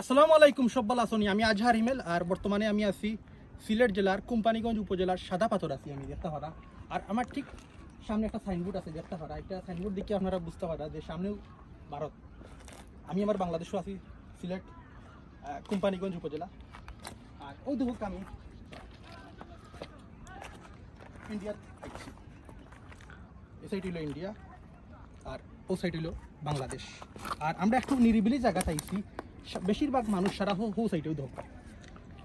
আসসালামু আলাইকুম, সব্বাল আসনি। আমি আজহার হিমেল, আর বর্তমানে আমি আছি সিলেট জেলার কোম্পানিগঞ্জ উপজেলার সাদা পাথর আছি আমি, দেখতে পারা। আর আমার ঠিক সামনে একটা সাইনবোর্ড আছে, দেখতে পারা। একটা সাইনবোর্ড দেখে আপনারা বুঝতে পারা যে সামনেও ভারত। আমি আমার বাংলাদেশও আছি, সিলেট কোম্পানিগঞ্জ উপজেলা। আর ওই দেখুক আমি ইন্ডিয়ার এই সাইড হইল ইন্ডিয়া, আর ও সাইড হইল বাংলাদেশ। আর আমরা একটু নিরিবিলি জায়গা চাইছি বেশিরভাগ মানুষ সারা হো সাইডেও ধোকা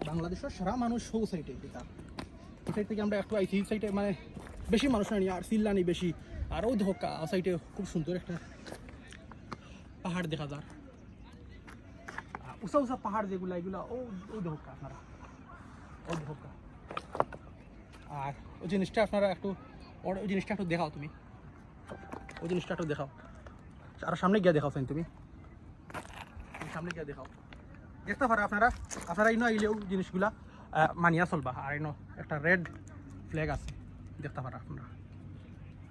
বাংলাদেশের সারা মানুষ হো সাইডে দিতা এই সাইড থেকে আমরা একটু আইছি, এই সাইডে মানে বেশি মানুষ নাই আর সিল্লানি বেশি। আর ওই ধোকা ও সাইডে খুব সুন্দর একটা পাহাড় দেখা যার উঁচা উঁচা পাহাড় যেগুলা, এগুলা ও ওই ধোকা আপনারা। ওই ধোকা। আর ওই জিনিসটা আপনারা একটু ওই জিনিসটা একটু দেখাও তুমি। ওই জিনিসটা একটু দেখাও। আর সামনে গিয়ে দেখাও তুমি। সামনে গিয়ে দেখাও। দেখতে পারা আপনারা আপনারা ইনো আইলেও জিনিসগুলা মানিয়া চলবা। আর ইনো একটা রেড ফ্ল্যাগ আছে। দেখতে পারা আপনারা।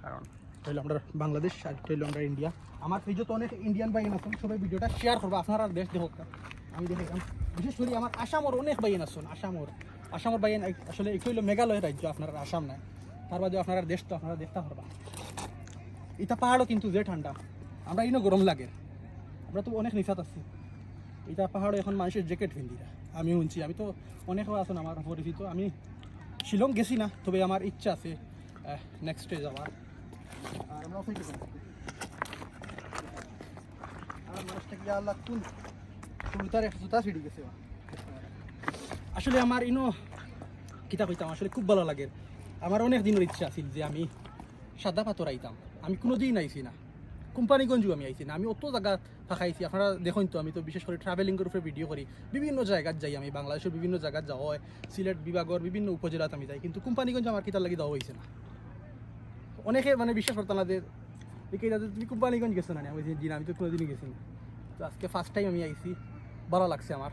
কারণ হইল আমরা বাংলাদেশ আর হইল আমরা ইন্ডিয়া আমার পেজও তো অনেক ইন্ডিয়ান বাইন আছেন, সবাই ভিডিওটা শেয়ার করব। আপনারা দেশ দেখো আমি দেখাইলাম বিশেষ করে আমার আসামর অনেক বাইন আছেন, আসামর। আসামর বাইন আসলে একটু হইল মেঘালয় রাজ্য, আপনারা আসাম নাই। তার বাদে আপনারা দেশ তো আপনারা দেখতে পারবা এটা পাহাড়ও কিন্তু যে ঠান্ডা। আমরা ইনো গরম লাগে। আমরা তো অনেক নিশাত আছি। এটা পাহাড়ে এখন মানুষের জ্যাকেট না আমি শুনছি, আমি তো অনেক আছেন আমার পরিচিত আমি শিলং গেছি না, তবে আমার ইচ্ছা আছে নেক্সট ডে যাওয়ার। গেছে। আসলে আমার ইনো কিতা কইতাম আসলে খুব ভালো লাগে। আমার অনেক দিনের ইচ্ছা আছিল যে আমি সাদা পাথর আইতাম। আমি কোনো দিন আইছি না। কোম্পানিগঞ্জও আমি আইছি না আমি অত জায়গা থাকাইছি আপনারা দেখুন তো আমি তো বিশেষ করে ট্রাভেলিংয়ের উপরে ভিডিও করি বিভিন্ন জায়গাত যাই আমি বাংলাদেশের বিভিন্ন জায়গাত যাওয়া হয় সিলেট বিভাগের বিভিন্ন উপজেলাত আমি যাই কিন্তু কোম্পানিগঞ্জ আমার কিতার লাগি দেওয়া হয়েছে না। অনেকে মানে বিশ্বাস করতাম না যে তুমি কোম্পানিগঞ্জ গেছো না আমি বলছি, জি না আমি তো কোনোদিনই গেছি না। তো আজকে ফার্স্ট টাইম আমি আইছি ভালো লাগছে আমার।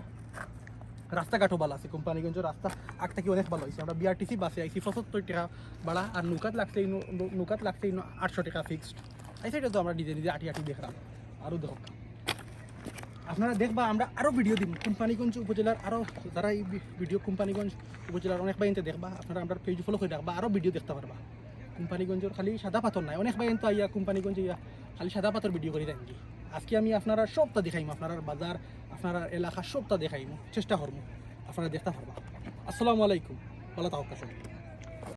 রাস্তাঘাটও ভালো আছে কোম্পানিগঞ্জের রাস্তা আগ থেকে অনেক ভালো হয়েছে আমরা বিআরটিসি বাসে আইছি পঁচাত্তর টাকা ভাড়া আর নৌকাত লাগছে নৌকাত লাগছে আটশো টাকা ফিক্সড এই তো আমরা নিজে নিজে আটি আটি দেখলাম। আরও দেখ। আপনারা দেখবা, আমরা আরও ভিডিও দিব কোম্পানিগঞ্জ উপজেলার আরও যারা এই ভিডিও কোম্পানিগঞ্জ উপজেলার অনেক বাইনতে দেখবা, আপনারা আমরা পেজ ফলো করে রাখবা আরও ভিডিও দেখতে পারবা। কোম্পানিগঞ্জের খালি সাদা পাথর নাই। অনেক বাইন তো আইয়া কোম্পানিগঞ্জ ইয়া খালি সাদা পাথর ভিডিও করে থাকি আজকে আমি আপনারা সবটা দেখাইম, আপনার বাজার, আপনার এলাকা সবটা দেখাইম, চেষ্টা করব আপনারা দেখতে পারবা। আসসালামু আলাইকুম। থাকুক সবাই